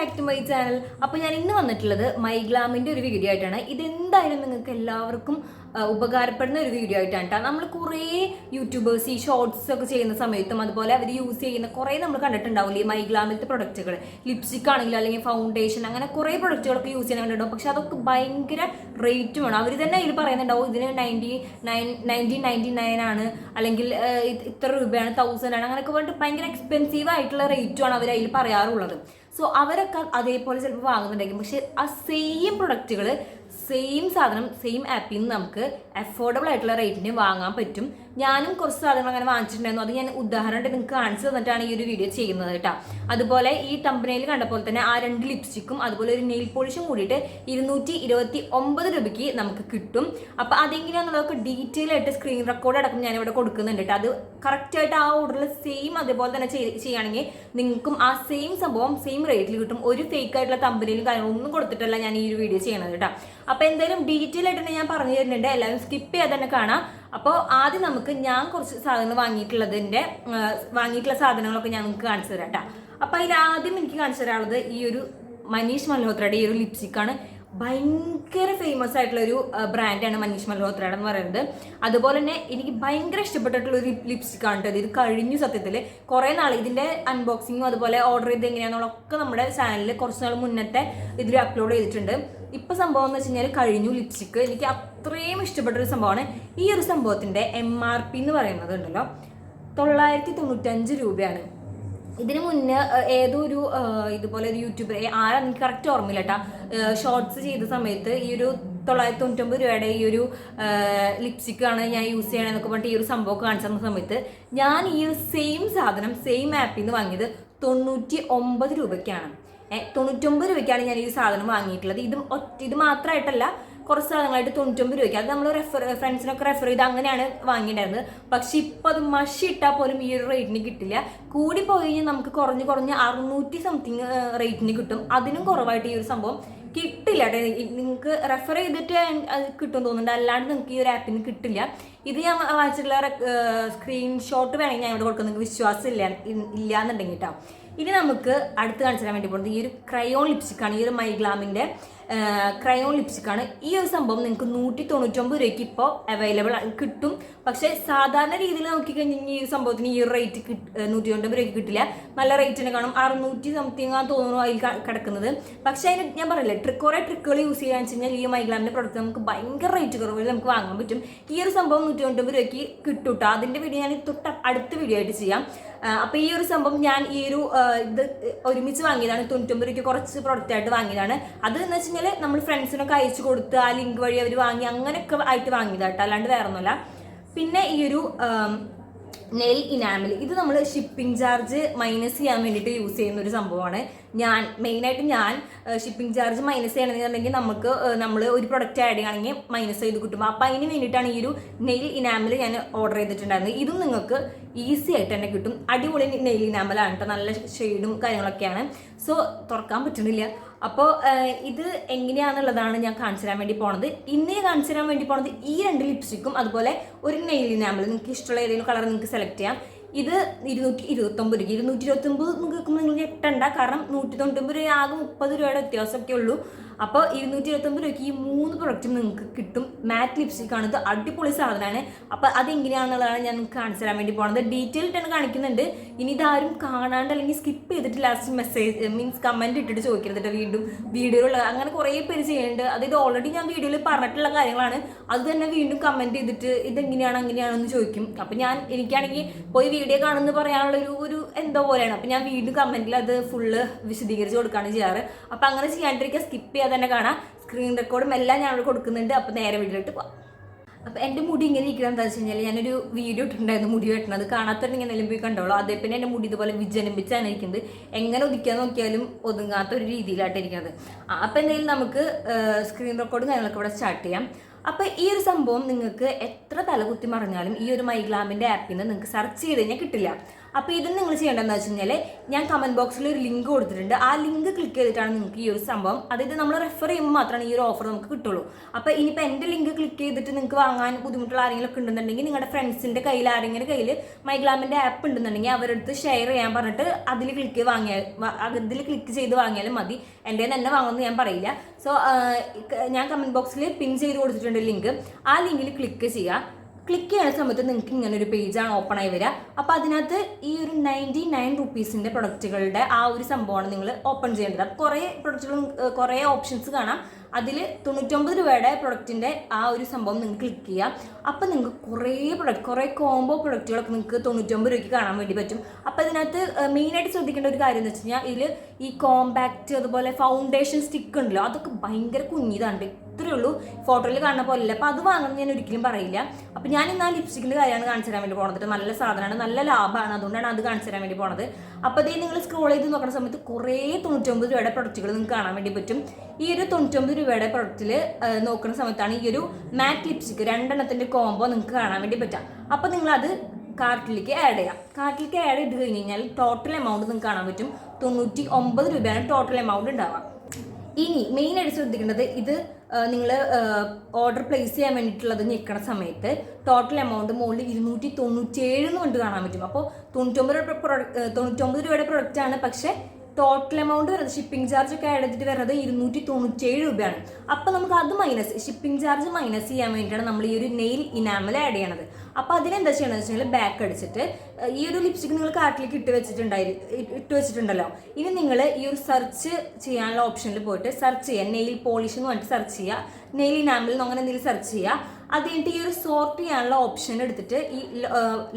Back to my channel അപ്പോൾ ഞാൻ ഇന്ന് വന്നിട്ടുള്ളത് മൈഗ്ലാമിന്റെ ഒരു വീഡിയോ ആയിട്ടാണ്. ഇതെന്തായാലും നിങ്ങൾക്ക് എല്ലാവർക്കും ഉപകാരപ്പെടുന്ന ഒരു വീഡിയോ ആയിട്ടാണ് കേട്ടോ നമ്മൾ കുറേ യൂട്യൂബേഴ്സ് ഈ ഷോർട്സ് ഒക്കെ ചെയ്യുന്ന സമയത്തും അതുപോലെ അവർ യൂസ് ചെയ്യുന്ന കുറേ നമ്മൾ കണ്ടിട്ടുണ്ടാവില്ലേ മൈഗ്ലാമിലത്തെ പ്രൊഡക്റ്റുകൾ ലിപ്സ്റ്റിക് ആണെങ്കിലും അല്ലെങ്കിൽ ഫൗണ്ടേഷൻ അങ്ങനെ കുറേ പ്രൊഡക്റ്റുകളൊക്കെ യൂസ് ചെയ്യുന്ന കണ്ടിട്ടുണ്ടാവും. പക്ഷെ അതൊക്കെ ഭയങ്കര റേറ്റുമാണ് അവർ തന്നെ ഇതിൽ പറയുന്നുണ്ടാവും ഇതിന് നയന്റി നയൻ നയന്റി നയൻ ആണ്. അല്ലെങ്കിൽ ഇത്ര രൂപയാണ് തൗസൻഡ് ആണ്. അങ്ങനെയൊക്കെ പറഞ്ഞിട്ട് ഭയങ്കര എക്സ്പെൻസീവ് ആയിട്ടുള്ള റേറ്റുമാണ് അവർ അതിൽ പറയാറുള്ളത്. സോ അവരൊക്കെ അതേപോലെ ചിലപ്പോൾ വാങ്ങുന്നുണ്ടായിരിക്കും. പക്ഷെ ആ സെയിം പ്രൊഡക്റ്റുകൾ സെയിം സാധനം സെയിം ആപ്പിൽ നിന്ന് നമുക്ക് അഫോർഡബിൾ ആയിട്ടുള്ള റേറ്റിന് വാങ്ങാൻ പറ്റും. ഞാനും കുറച്ച് സാധനങ്ങൾ അങ്ങനെ വാങ്ങിച്ചിട്ടുണ്ടായിരുന്നു. അത് ഞാൻ ഉദാഹരണമായിട്ട് നിങ്ങൾക്ക് കാണിച്ചു തന്നിട്ടാണ് ഈ ഒരു വീഡിയോ ചെയ്യുന്നത് കേട്ടോ. അതുപോലെ ഈ തമ്പനയിൽ കണ്ട പോലെ തന്നെ ആ രണ്ട് ലിപ്സ്റ്റിക്കും അതുപോലെ ഒരു നെയിൽ പോളിഷും കൂടിയിട്ട് ഇരുന്നൂറ്റി ഇരുപത്തി ഒമ്പത് രൂപയ്ക്ക് നമുക്ക് കിട്ടും. അപ്പോൾ അതെങ്ങനെയാണെന്നുള്ളതൊക്കെ ഡീറ്റെയിൽ ആയിട്ട് സ്ക്രീൻ റെക്കോർഡ് അടക്കം ഞാൻ ഇവിടെ കൊടുക്കുന്നുണ്ട് കേട്ടോ. അത് കറക്റ്റായിട്ട് ആ ഓർഡറിൽ സെയിം അതേപോലെ തന്നെ ചെയ്- ചെയ്യുകയാണെങ്കിൽ നിങ്ങൾക്കും ആ സെയിം സംഭവം സെയിം റേറ്റിൽ കിട്ടും. ഒരു ഫേക്ക് ആയിട്ടുള്ള കമ്പനിയിലും കാര്യങ്ങളൊന്നും കൊടുത്തിട്ടല്ല ഞാൻ ഈ ഒരു വീഡിയോ ചെയ്യണത് കേട്ടോ. അപ്പോൾ എന്തായാലും ഡീറ്റെയിൽ ആയിട്ട് തന്നെ ഞാൻ പറഞ്ഞു തരുന്നുണ്ട്. എല്ലാവരും സ്കിപ്പ് ചെയ്യാതെ തന്നെ കാണാം. അപ്പോൾ ആദ്യം നമുക്ക് ഞാൻ കുറച്ച് സാധനങ്ങൾ വാങ്ങിയിട്ടുള്ളതിന്റെ വാങ്ങിയിട്ടുള്ള സാധനങ്ങളൊക്കെ ഞാൻ നിങ്ങൾക്ക് കാണിച്ചു തരാം കേട്ടോ. അപ്പോൾ അതിൽ ആദ്യം എനിക്ക് കാണിച്ചു തരാനുള്ളത് ഈ ഒരു മനീഷ് മൽഹോത്രയുടെ ഈ ഒരു ലിപ്സ്റ്റിക്കാണ് ഭയങ്കര ഫേമസ് ആയിട്ടുള്ള ഒരു ബ്രാൻഡാണ് മനീഷ് മൽഹോത്രയുടെ എന്ന് പറയുന്നത്. അതുപോലെ തന്നെ എനിക്ക് ഭയങ്കര ഇഷ്ടപ്പെട്ടിട്ടുള്ള ഒരു ലിപ്സ്റ്റിക് ആണ് കേട്ടോ ഇത്. കഴിഞ്ഞു സത്യത്തിൽ കുറേ നാൾ ഇതിന്റെ അൺബോക്സിങ്ങും അതുപോലെ ഓർഡർ ചെയ്ത് എങ്ങനെയാണെന്നുള്ളതൊക്കെ നമ്മുടെ ചാനലിൽ കുറച്ച് നാൾ മുന്നത്തെ ഇതിൽ അപ്ലോഡ് ചെയ്തിട്ടുണ്ട്. ഇപ്പൊ സംഭവം എന്ന് വെച്ച് കഴിഞ്ഞാൽ കഴിഞ്ഞു ലിപ്സ്റ്റിക്ക് എനിക്ക് അത്രയും ഇഷ്ടപ്പെട്ട ഒരു സംഭവമാണ്. ഈ ഒരു സംഭവത്തിന്റെ എം ആർ പി എന്ന് പറയുന്നത് ഉണ്ടല്ലോ. തൊള്ളായിരത്തി തൊണ്ണൂറ്റഞ്ച് രൂപയാണ്. ഇതിന് മുന്നേ ഏതോ ഒരു ഇതുപോലെ ഒരു യൂട്യൂബർ ആരാ എനിക്ക് കറക്റ്റ് ഓർമ്മയില്ല കേട്ടാ ഷോർട്സ് ചെയ്ത സമയത്ത് ഈ ഒരു തൊള്ളായിരത്തി തൊണ്ണൂറ്റൊമ്പത് രൂപയുടെ ഈ ഒരു ലിപ്സ്റ്റിക് ആണ് ഞാൻ യൂസ് ചെയ്യണമെന്നൊക്കെ പറഞ്ഞിട്ട് ഈ ഒരു സംഭവം കാണിച്ചു തന്ന സമയത്ത് ഞാൻ ഈ ഒരു സെയിം സാധനം സെയിം ആപ്പിൽ നിന്ന് വാങ്ങിയത് തൊണ്ണൂറ്റി ഒമ്പത് രൂപയ്ക്കാണ് തൊണ്ണൂറ്റൊമ്പത് രൂപയ്ക്കാണ് ഞാൻ ഈ സാധനം വാങ്ങിയിട്ടുള്ളത്. ഇത് ഇത് മാത്രമായിട്ടല്ല കുറച്ച് സാധനങ്ങളായിട്ട് തൊണ്ണൂറ്റൊമ്പത് രൂപയ്ക്ക്. അത് നമ്മൾ റെഫർ ഫ്രണ്ട്സിനൊക്കെ റെഫർ ചെയ്ത് അങ്ങനെയാണ് വാങ്ങിയിട്ടുണ്ടായിരുന്നത്. പക്ഷെ ഇപ്പം അത് മഷി ഇട്ടാൽ പോലും ഈ ഒരു റേറ്റിന് കിട്ടില്ല. കൂടി പോയി കഴിഞ്ഞാൽ നമുക്ക് കുറഞ്ഞ് കുറഞ്ഞ് അറുന്നൂറ്റി സംതിങ് റേറ്റിന് കിട്ടും. അതിനും കുറവായിട്ട് ഈ ഒരു സംഭവം കിട്ടില്ല നിങ്ങൾക്ക് റെഫർ ചെയ്തിട്ട് അത് കിട്ടും തോന്നുന്നുണ്ട്. അല്ലാണ്ട് നിങ്ങൾക്ക് ഈ ഒരു ആപ്പിന് കിട്ടില്ല. ഇത് ഞാൻ വായിച്ചിട്ടുള്ള സ്ക്രീൻഷോട്ട് വേണമെങ്കിൽ ഞാൻ ഇവിടെ കൊടുക്കുന്ന നിങ്ങൾക്ക് വിശ്വാസം ഇല്ല ഇല്ല എന്നുണ്ടെങ്കിൽ കേട്ടോ. ഇനി നമുക്ക് അടുത്ത് കാണിച്ചു തരാൻ വേണ്ടി പോകുന്നത് ഈ ഒരു ക്രയോൺ ലിപ്സ്റ്റിക്കാണ് ഈ ഒരു മൈഗ്ലാമിന്റെ ക്രയോൺ ലിപ്സ്റ്റിക്കാണ് ഈ ഒരു സംഭവം നിങ്ങൾക്ക് നൂറ്റി തൊണ്ണൂറ്റൊമ്പത് രൂപയ്ക്ക് ഇപ്പോൾ അവൈലബിൾ കിട്ടും. പക്ഷേ സാധാരണ രീതിയിൽ നോക്കിക്കഴിഞ്ഞാൽ ഈ സംഭവത്തിന് ഈ റേറ്റ് നൂറ്റി തൊണ്ണൂറ്റൊമ്പത് രൂപയ്ക്ക് കിട്ടില്ല. നല്ല റേറ്റിന് കാണും. അറുന്നൂറ്റി സംതിങ് ആ തോന്നുന്നു അതിൽ കിടക്കുന്നത്. പക്ഷേ അതിന് ഞാൻ പറയില്ലേ ട്രിക്ക് ട്രിക്കുകൾ യൂസ് ചെയ്യാന്ന് വെച്ച് കഴിഞ്ഞാൽ ഈ മൈഗ്ലാമിന്റെ പ്രൊഡക്റ്റ് നമുക്ക് ഭയങ്കര റേറ്റ് കുറവിൽ നമുക്ക് വാങ്ങാൻ പറ്റും. ഈ ഒരു സംഭവം നൂറ്റി തൊണ്ണൂറ്റൊമ്പത് രൂപയ്ക്ക് കിട്ടും കേട്ടോ അതിന്റെ വീഡിയോ ഞാൻ തൊട്ട് അടുത്ത വീഡിയോ ആയിട്ട് ചെയ്യാം. അപ്പോൾ ഈ ഒരു സംഭവം ഞാൻ ഈ ഒരു ഇത് ഒരുമിച്ച് വാങ്ങിയതാണ്. തൊണ്ണൂറ്റൊമ്പത് രൂപയ്ക്ക് കുറച്ച് പ്രൊഡക്റ്റ് ആയിട്ട് വാങ്ങിയതാണ്. അത് എന്ന് കഴിഞ്ഞാൽ നമ്മൾ ഫ്രണ്ട്സിനൊക്കെ അയച്ചു കൊടുത്ത് ആ ലിങ്ക് വഴി അവർ വാങ്ങി അങ്ങനെയൊക്കെ ആയിട്ട് വാങ്ങിയതാട്ടോ. അല്ലാണ്ട് വേറെ ഒന്നുമല്ല പിന്നെ ഈ ഒരു നെയിൽ ഇനാമിൽ ഇത് നമ്മൾ ഷിപ്പിംഗ് ചാർജ് മൈനസ് ചെയ്യാൻ വേണ്ടിയിട്ട് യൂസ് ചെയ്യുന്ന ഒരു സംഭവമാണ്. ഞാൻ മെയിനായിട്ട് ഞാൻ ഷിപ്പിംഗ് ചാർജ് മൈനസ് ചെയ്യണമെന്നുണ്ടെങ്കിൽ നമുക്ക് നമ്മൾ ഒരു പ്രൊഡക്റ്റ് ആഡ് ചെയ്യുകയാണെങ്കിൽ മൈനസ് ചെയ്ത് കിട്ടും. അപ്പോൾ അതിന് വേണ്ടിയിട്ടാണ് ഈ ഒരു നെയിൽ ഇനാമിൽ ഞാൻ ഓർഡർ ചെയ്തിട്ടുണ്ടായിരുന്നത്. ഇതും നിങ്ങൾക്ക് ഈസി ആയിട്ട് തന്നെ കിട്ടും. അടിപൊളി നെയിൽ ഇനാമലാണ് കേട്ടോ നല്ല ഷെയ്ഡും കാര്യങ്ങളൊക്കെയാണ്. സോ തുറക്കാൻ പറ്റുന്നില്ല. അപ്പോൾ ഇത് എങ്ങനെയാണെന്നുള്ളതാണ് ഞാൻ കാണിച്ചു തരാൻ വേണ്ടി പോണത്. ഇന്ന് കാണിച്ചു തരാൻ വേണ്ടി പോണത് ഈ രണ്ട് ലിപ്സ്റ്റിക്കും അതുപോലെ ഒരു നെയിൽ ഇനാമൽ നിങ്ങൾക്ക് ഇഷ്ടമുള്ള ഏതെങ്കിലും കളർ നിങ്ങൾക്ക് സെലക്ട് ചെയ്യാം. ഇത് ഇരുന്നൂറ്റി ഇരുപത്തൊമ്പത് രൂപ ഇരുന്നൂറ്റി ഇരുപത്തൊമ്പത് നിങ്ങൾക്ക് നിങ്ങൾ ഞെട്ടണ്ട. കാരണം നൂറ്റി തൊണ്ണൂറ്റൊമ്പത് രൂപ ആകെ മുപ്പത് രൂപയുടെ വ്യത്യാസമൊക്കെ ഉള്ളൂ. അപ്പോൾ ഇരുന്നൂറ്റി ഇരുപത്തൊമ്പത് രൂപയ്ക്ക് ഈ മൂന്ന് പ്രൊഡക്റ്റും നിങ്ങൾക്ക് കിട്ടും. മാറ്റ് ലിപ്സ്റ്റിക് ആണ്. ഇത് അടിപൊളി സാധനമാണ്. അപ്പോൾ അതെങ്ങനെയാണെന്നുള്ളതാണ് ഞാൻ നിങ്ങൾക്ക് കാണിച്ചു തരാൻ വേണ്ടി പോകുന്നത് ഡീറ്റെയിൽ ആണ് കാണിക്കുന്നുണ്ട്. ഇനി ഇതാരും കാണാണ്ട് അല്ലെങ്കിൽ സ്കിപ്പ് ചെയ്തിട്ട് ലാസ്റ്റ് മെസ്സേജ് മീൻസ് കമന്റ് ഇട്ടിട്ട് ചോദിക്കരുത് വീണ്ടും. വീഡിയോയിൽ അങ്ങനെ കുറേ പേര് ചെയ്യുന്നുണ്ട്. അതായത് ഓൾറെഡി ഞാൻ വീഡിയോയിൽ പറഞ്ഞിട്ടുള്ള കാര്യങ്ങളാണ്. അത് തന്നെ വീണ്ടും കമന്റ് ചെയ്തിട്ട് ഇതെങ്ങനെയാണ് അങ്ങനെയാണെന്ന് ചോദിക്കും. അപ്പം ഞാൻ എനിക്കാണെങ്കിൽ പോയി വീഡിയോ കാണുമെന്ന് പറയാനുള്ള ഒരു ഒരു എന്തോ പോലെയാണ്. അപ്പം ഞാൻ വീണ്ടും കമന്റിൽ അത് ഫുള്ള് വിശദീകരിച്ച് കൊടുക്കുകയാണ് ചെയ്യാറ്. അപ്പം അങ്ങനെ ചെയ്യാണ്ടിരിക്കുക സ്കിപ്പ് ചെയ്യാതെ തന്നെ കാണാം. സ്ക്രീൻ റെക്കോർഡും എല്ലാം ഞാൻ കൊടുക്കുന്നുണ്ട്. അപ്പോൾ നേരെ വീട്ടിലോട്ട് പോവാം. അപ്പോൾ എന്റെ മുടി ഇങ്ങനെ ഇരിക്കണം എന്താ വെച്ച് കഴിഞ്ഞാൽ ഞാനൊരു വീഡിയോ ഇട്ടിട്ടുണ്ടായിരുന്നു മുടി വെട്ടണത് കാണാത്തവരുണ്ടെങ്കിൽ ഇങ്ങനെ പോയി കണ്ടോളൂ. അതേ പിന്നെ എന്റെ മുടി ഇതുപോലെ വിജനമ്പിച്ചാണ് ഇരിക്കുന്നത്. എങ്ങനെ ഒതുക്കാൻ നോക്കിയാലും ഒതുങ്ങാത്ത ഒരു രീതിയിലായിട്ട് ഇരിക്കുന്നത്. അപ്പോൾ എന്തെങ്കിലും നമുക്ക് സ്ക്രീൻ റെക്കോർഡും കാര്യങ്ങളൊക്കെ ഇവിടെ സ്റ്റാർട്ട് ചെയ്യാം. അപ്പോൾ ഈ ഒരു സംഭവം നിങ്ങൾക്ക് എത്ര തലകുത്തി മറിഞ്ഞാലും ഈ ഒരു മൈഗ്ലാമിന്റെ ആപ്പിൽ നിന്ന് നിങ്ങൾക്ക് സെർച്ച് ചെയ്ത് കഴിഞ്ഞാൽ കിട്ടില്ല. അപ്പോൾ ഇത് നിങ്ങൾ ചെയ്യേണ്ടതെന്ന് വെച്ച് കഴിഞ്ഞാൽ ഞാൻ കമന്റ് ബോക്സിൽ ഒരു ലിങ്ക് കൊടുത്തിട്ടുണ്ട്. ആ ലിങ്ക് ക്ലിക്ക് ചെയ്തിട്ടാണ് നിങ്ങൾക്ക് ഈ ഒരു സംഭവം. അതായത് നമ്മൾ റെഫർ ചെയ്യുമ്പോൾ മാത്രമാണ് ഈ ഒരു ഓഫർ നമുക്ക് കിട്ടുള്ളൂ. അപ്പോൾ ഇനിയിപ്പോൾ എന്റെ ലിങ്ക് ക്ലിക്ക് ചെയ്തിട്ട് നിങ്ങൾക്ക് വാങ്ങാൻ ബുദ്ധിമുട്ടുള്ള ആരെങ്കിലും ഒക്കെ ഉണ്ടെന്നുണ്ടെങ്കിൽ നിങ്ങളുടെ ഫ്രണ്ട്സിന്റെ കയ്യിൽ ആരെങ്കിലും കയ്യിൽ മൈഗ്ലാമിന്റെ ആപ്പ് ഉണ്ടെന്നുണ്ടെങ്കിൽ അവരടുത്ത് ഷെയർ ചെയ്യാൻ പറഞ്ഞിട്ട് അതിൽ ക്ലിക്ക് വാങ്ങിയാൽ അതിൽ ക്ലിക്ക് ചെയ്ത് വാങ്ങിയാലും മതി. എന്റെ തന്നെ വാങ്ങുമെന്ന് ഞാൻ പറയില്ല. സോ ഞാൻ കമന്റ് ബോക്സിൽ പിൻ ചെയ്ത് കൊടുത്തിട്ടുണ്ട് ലിങ്ക് ആ ലിങ്കിൽ ക്ലിക്ക് ചെയ്യുക. ക്ലിക്ക് ചെയ്യുന്ന സമയത്ത് നിങ്ങൾക്ക് ഇങ്ങനെ ഒരു പേജാണ് ഓപ്പൺ ആയി വരിക. അപ്പോൾ അതിനകത്ത് ഈ ഒരു നയന്റി നയൻ റുപ്പീസിന്റെ പ്രൊഡക്റ്റുകളുടെ ആ ഒരു സംഭവമാണ് നിങ്ങൾ ഓപ്പൺ ചെയ്യേണ്ടത്. അപ്പോൾ കുറേ പ്രൊഡക്റ്റുകളും കുറേ ഓപ്ഷൻസ് കാണാം. അതിൽ തൊണ്ണൂറ്റൊമ്പത് രൂപയുടെ പ്രൊഡക്റ്റിന്റെ ആ ഒരു സംഭവം നിങ്ങൾ ക്ലിക്ക് ചെയ്യാം അപ്പോൾ നിങ്ങൾക്ക് കുറേ പ്രൊഡക്റ്റ് കുറേ കോംബോ പ്രൊഡക്റ്റുകളൊക്കെ നിങ്ങൾക്ക് തൊണ്ണൂറ്റൊമ്പത് രൂപയ്ക്ക് കാണാൻ വേണ്ടി പറ്റും. അപ്പോൾ ഇതിനകത്ത് മെയിനായിട്ട് ശ്രദ്ധിക്കേണ്ട ഒരു കാര്യം എന്ന് വെച്ച് കഴിഞ്ഞാൽ ഇതിൽ ഈ കോമ്പാക്റ്റ് അതുപോലെ ഫൗണ്ടേഷൻ സ്റ്റിക്ക് ഉണ്ടല്ലോ അതൊക്കെ ഭയങ്കര കുഞ്ഞിതാണ്. ഇത്രയേ ഉള്ളൂ. ഫോട്ടോയിൽ കാണുന്ന പോലെ അല്ല അപ്പോൾ അത് വാങ്ങണം ഞാൻ ഒരിക്കലും പറയില്ല. അപ്പോൾ ഞാൻ ഇന്ന് ലിപ്സ്റ്റിക്കിന്റെ കാര്യമാണ് കാണിച്ചു തരാൻ വേണ്ടി പോണത് നല്ല സാധനമാണ്. നല്ല ലാഭമാണ് അതുകൊണ്ടാണ് അത് കാണിച്ചു തരാൻ വേണ്ടി പോണത്. അപ്പോൾ അതേ നിങ്ങൾ സ്ക്രോൾ ചെയ്ത് നോക്കുന്ന സമയത്ത് കുറേ തൊണ്ണൂറ്റൊമ്പത് രൂപയുടെ പ്രൊഡക്റ്റുകൾ നിങ്ങൾക്ക് കാണാൻ വേണ്ടി പറ്റും. ഈ ഒരു തൊണ്ണൂറ്റൊമ്പത് രൂപയുടെ പ്രൊഡക്റ്റിൽ നോക്കുന്ന സമയത്താണ് ഈ ഒരു മാറ്റ് ലിപ്സ്റ്റിക്ക് രണ്ടെണ്ണത്തിന്റെ കോംബോ നിങ്ങൾക്ക് കാണാൻ വേണ്ടി പറ്റാം അപ്പോൾ നിങ്ങളത് കാർട്ടിലേക്ക് ആഡ് ചെയ്യാം കാർട്ടിലേക്ക് ആഡ് ചെയ്ത് കഴിഞ്ഞ് കഴിഞ്ഞാൽ ടോട്ടൽ എമൗണ്ട് നിങ്ങൾക്ക് കാണാൻ പറ്റും. തൊണ്ണൂറ്റി ഒമ്പത് രൂപയാണ് ടോട്ടൽ എമൗണ്ട് ഉണ്ടാവുക. ഇനി മെയിൻ ആയിട്ട് ശ്രദ്ധിക്കേണ്ടത് ഇത് നിങ്ങൾ ഓർഡർ പ്ലേസ് ചെയ്യാൻ വേണ്ടിയിട്ടുള്ളത് ഞെക്കണ സമയത്ത് ടോട്ടൽ എമൗണ്ട് മുകളിൽ ഇരുന്നൂറ്റി തൊണ്ണൂറ്റേഴ് എന്ന് കൊണ്ട് കാണാൻ പറ്റും. അപ്പോൾ തൊണ്ണൂറ്റൊമ്പത് പ്രൊഡക്റ്റ് തൊണ്ണൂറ്റൊമ്പത് രൂപയുടെ പ്രൊഡക്റ്റാണ് പക്ഷേ ടോട്ടൽ എമൗണ്ട് വരുന്നത് ഷിപ്പിംഗ് ചാർജ് ഒക്കെ ചെയ്തിട്ട് വരുന്നത് ഇരുന്നൂറ്റി തൊണ്ണൂറ്റേഴ് രൂപയാണ്. അപ്പോൾ നമുക്ക് അത് മൈനസ് ഷിപ്പിംഗ് ചാർജ് മൈനസ് ചെയ്യാൻ വേണ്ടിയിട്ടാണ് നമ്മൾ ഈ ഒരു നെയിൽ ഇനാമൽ ആഡ് ചെയ്യണത്. അപ്പോൾ അതിനെന്താ ചെയ്യണമെന്ന് വെച്ചാൽ ബാക്ക് അടിച്ചിട്ട് ഈ ഒരു ലിപ്സ്റ്റിക് നിങ്ങൾ കാർട്ടിലേക്ക് ഇട്ട് വെച്ചിട്ടുണ്ടായി ഇട്ട് വെച്ചിട്ടുണ്ടല്ലോ. ഇനി നിങ്ങൾ ഈ ഒരു സെർച്ച് ചെയ്യാനുള്ള ഓപ്ഷനിൽ പോയിട്ട് സെർച്ച് ചെയ്യുക. നെയിൽ പോളിഷ് എന്ന് പറഞ്ഞിട്ട് സെർച്ച് ചെയ്യുക. നെയിൽ ഇനാമൽ എന്ന് അങ്ങനെ എന്തെങ്കിലും സെർച്ച് ചെയ്യുക. അത് കഴിഞ്ഞിട്ട് ഈ ഒരു സോർട്ട് ചെയ്യാനുള്ള ഓപ്ഷൻ എടുത്തിട്ട് ഈ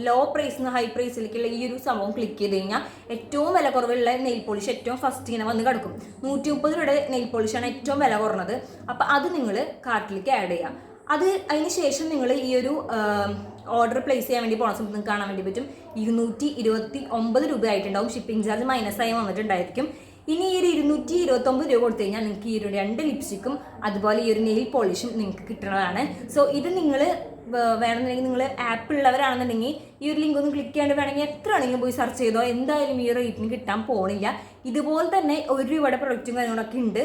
ലോ പ്രൈസ് നിന്ന് ഹൈ പ്രൈസിലേക്കുള്ള ഈ ഒരു സംഭവം ക്ലിക്ക് ചെയ്ത് കഴിഞ്ഞാൽ ഏറ്റവും വില കുറവുള്ള നെയിൽ പോളിഷ് ഏറ്റവും ഫസ്റ്റ് ഇങ്ങനെ വന്ന് കിടക്കും. നൂറ്റി മുപ്പത് രൂപയുടെ നെയിൽ പോളിഷാണ് ഏറ്റവും വില കുറഞ്ഞത്. അപ്പോൾ അത് നിങ്ങൾ കാർട്ടിലേക്ക് ആഡ് ചെയ്യാം. അത് അതിന് ശേഷം നിങ്ങൾ ഈ ഒരു ഓർഡർ പ്ലേസ് ചെയ്യാൻ വേണ്ടി പോണ സമയത്ത് നിങ്ങൾക്ക് കാണാൻ വേണ്ടി പറ്റും. ഇരുന്നൂറ്റി ഇരുപത്തി ഒമ്പത് രൂപ ആയിട്ടുണ്ടാവും ഷിപ്പിംഗ് ചാർജ് മൈനസ് ആയി വന്നിട്ടുണ്ടായിരിക്കും. ഇനി ഈ ഒരു ഇരുന്നൂറ്റി ഇരുപത്തൊമ്പത് രൂപ കൊടുത്തു കഴിഞ്ഞാൽ നിങ്ങൾക്ക് ഈ ഒരു രണ്ട് ലിപ്സ്റ്റിക്കും അതുപോലെ ഈ ഒരു നെയിൽ പോളിഷും നിങ്ങൾക്ക് കിട്ടുന്നതാണ് സോ ഇത് നിങ്ങൾ വേണമെന്നുണ്ടെങ്കിൽ നിങ്ങൾ ആപ്പ് ഉള്ളവരാണെന്നുണ്ടെങ്കിൽ ഈ ഒരു ലിങ്ക് ഒന്ന് ക്ലിക്ക് ചെയ്യാണ്ട് വേണമെങ്കിൽ എത്ര ആണെങ്കിലും പോയി സെർച്ച് ചെയ്തോ എന്തായാലും ഈ റേറ്റിന് കിട്ടാൻ പോണില്ല. ഇതുപോലെ തന്നെ ഒരു രൂപയുടെ പ്രൊഡക്റ്റും കാര്യങ്ങളൊക്കെ ഉണ്ട്.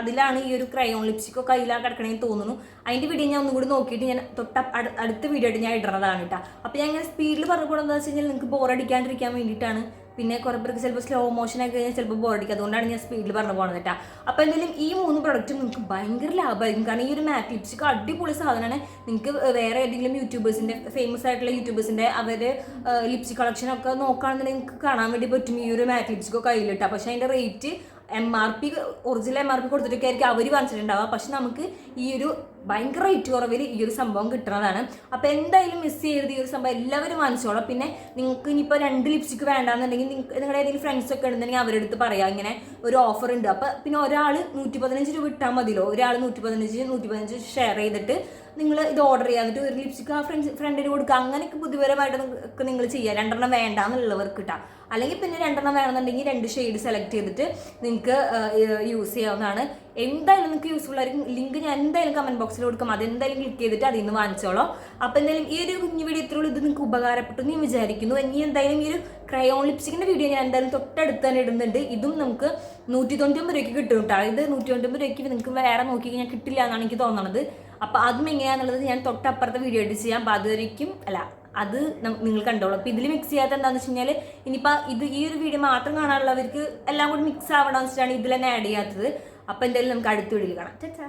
അതിലാണ് ഈ ഒരു ക്രയോൺ ലിപ്സ്റ്റിക് ഒക്കെ കയ്യിലാ കിടക്കണമെന്ന് തോന്നുന്നു. അതിന്റെ വീഡിയോ ഞാൻ ഒന്നും കൂടി നോക്കിയിട്ട് ഞാൻ തൊട്ട അടുത്ത വീഡിയോ ആയിട്ട് ഞാൻ ഇടുന്നതാണ് കേട്ടോ അപ്പോൾ ഞാൻ ഇങ്ങനെ സ്പീഡിൽ പറഞ്ഞു പോകുന്നത് വെച്ച് കഴിഞ്ഞാൽ നിങ്ങൾക്ക് ബോറടിക്കാണ്ടിരിക്കാൻ വേണ്ടിയിട്ടാണ് പിന്നെ കുറേ പേർക്ക് ചിലപ്പോൾ സ്ലോ ആയി കഴിഞ്ഞാൽ ചിലപ്പോൾ ബോറടിക്കും അതുകൊണ്ടാണ് ഞാൻ സ്പീഡിൽ പറഞ്ഞു പോകുന്നത് കേട്ടോ അപ്പോൾ എന്തായാലും ഈ മൂന്ന് പ്രൊഡക്റ്റും നിങ്ങൾക്ക് ഭയങ്കര ലാഭമായിരിക്കും കാരണം ഈ ഒരു മാറ്റ് ലിപ്സ്റ്റിക് അടിപൊളി സാധനമാണ് നിങ്ങൾക്ക് വേറെ ഏതെങ്കിലും യൂട്യൂബേഴ്സിന്റെ ഫേമസ് ആയിട്ടുള്ള യൂട്യൂബേഴ്സിന്റെ അവർ ലിപ്സ്റ്റിക് കളക്ഷൻ ഒക്കെ നോക്കുകയാണെന്നുണ്ടെങ്കിൽ നിങ്ങൾക്ക് കാണാൻ വേണ്ടി പറ്റും ഈ ഒരു മാറ്റ് ലിപ്സ്റ്റിക്കോ കയ്യിലിട്ടാൽ പക്ഷേ അതിന്റെ rate M R P original M R P കൊടുത്തിട്ടൊക്കെ ആയിരിക്കും അവർ വാങ്ങിച്ചിട്ടുണ്ടാവുക. പക്ഷെ നമുക്ക് ഈ ഒരു ഭയങ്കര റേറ്റ് കുറവിൽ ഈ ഒരു സംഭവം കിട്ടുന്നതാണ്. അപ്പോൾ എന്തായാലും മിസ് ചെയ്യരുത് ഈ ഒരു സംഭവം എല്ലാവരും വാങ്ങിച്ചോളാം. പിന്നെ നിങ്ങൾക്ക് ഇനിയിപ്പോൾ രണ്ട് ലിപ്സ്റ്റിക് വേണ്ടാന്നുണ്ടെങ്കിൽ നിങ്ങളുടെ ഏതെങ്കിലും ഫ്രണ്ട്സ് ഒക്കെ ഉണ്ടെന്നുണ്ടെങ്കിൽ അവരുടെ അടുത്ത് പറയാം. ഇങ്ങനെ ഒരു ഓഫർ ഉണ്ട്. അപ്പോൾ പിന്നെ ഒരാൾ നൂറ്റി പതിനഞ്ച് രൂപ ഇട്ടാൽ മതിയല്ലോ. ഒരാൾ നൂറ്റി പതിനഞ്ച് നൂറ്റി പതിനഞ്ച് ഷെയർ ചെയ്തിട്ട് നിങ്ങൾ ഇത് ഓർഡർ ചെയ്യുക. എന്നിട്ട് ഒരു ലിപ്സ്റ്റിക് ആ ഫ്രണ്ട്സ് ഫ്രണ്ടിന് കൊടുക്കുക. അങ്ങനെയൊക്കെ ബുദ്ധിപരമായിട്ട് നിങ്ങൾ ചെയ്യുക. രണ്ടെണ്ണം വേണ്ടാന്നുള്ളവർക്ക് കിട്ടാം അല്ലെങ്കിൽ പിന്നെ രണ്ടെണ്ണം വേണമെന്നുണ്ടെങ്കിൽ രണ്ട് ഷെയ്ഡ് സെലക്ട് ചെയ്തിട്ട് നിങ്ങൾക്ക് യൂസ് ചെയ്യാവുന്നതാണ്. എന്തായാലും നിങ്ങൾക്ക് യൂസ്ഫുൾ ആയിരിക്കും. ലിങ്ക് ഞാൻ എന്തായാലും കമന്റ് ബോക്സിൽ കൊടുക്കും. അതെന്തായാലും ക്ലിക്ക് ചെയ്തിട്ട് അതിൽ നിന്ന് വാങ്ങിച്ചോളാം. അപ്പോൾ എന്തായാലും ഈ ഒരു കുഞ്ഞു വീഡിയോ ഇത്രയുള്ളൂ ഇത് നിങ്ങൾക്ക് ഉപകാരപ്പെട്ടു എന്ന് ഞാൻ വിചാരിക്കുന്നു. ഇനി എന്തായാലും ഈ ഒരു ക്രയോൺ ലിപ്സ്റ്റിക്കിന്റെ വീഡിയോ ഞാൻ എന്തായാലും തൊട്ടടുത്ത് തന്നെ ഇടുന്നുണ്ട്. ഇതും നമുക്ക് നൂറ്റി തൊണ്ണൂറ്റൊമ്പത് രൂപയ്ക്ക് കിട്ടും കേട്ടോ. ഇത് നൂറ്റി തൊണ്ണൂറ്റൊമ്പത് രൂപയ്ക്ക് നിങ്ങൾക്ക് വേറെ നോക്കി കഴിഞ്ഞാൽ കിട്ടില്ല എന്നാണ് എനിക്ക് തോന്നുന്നത് അപ്പോൾ അതും എങ്ങനെയാണെന്നുള്ളത് ഞാൻ തൊട്ടപ്പുറത്തെ വീഡിയോ എഡിറ്റ് ചെയ്യാം. അപ്പോൾ അതുവരേക്കും അല്ല അത് നിങ്ങൾ കണ്ടോളൂ. അപ്പോൾ ഇതിൽ മിക്സ് ചെയ്യാത്ത എന്താണെന്ന് വെച്ച് കഴിഞ്ഞാൽ ഇനിയിപ്പോൾ ഇത് ഈ ഒരു വീഡിയോ മാത്രം കാണാനുള്ളവർക്ക് എല്ലാം കൂടി മിക്സ് ആവണമെന്ന് വെച്ചിട്ടാണ് ഇതിൽ തന്നെ ആഡ് ചെയ്യാത്തത്. അപ്പോൾ എന്തായാലും നമുക്ക് അടുത്ത വീഡിയോയിൽ കാണാം. ചേച്ചാ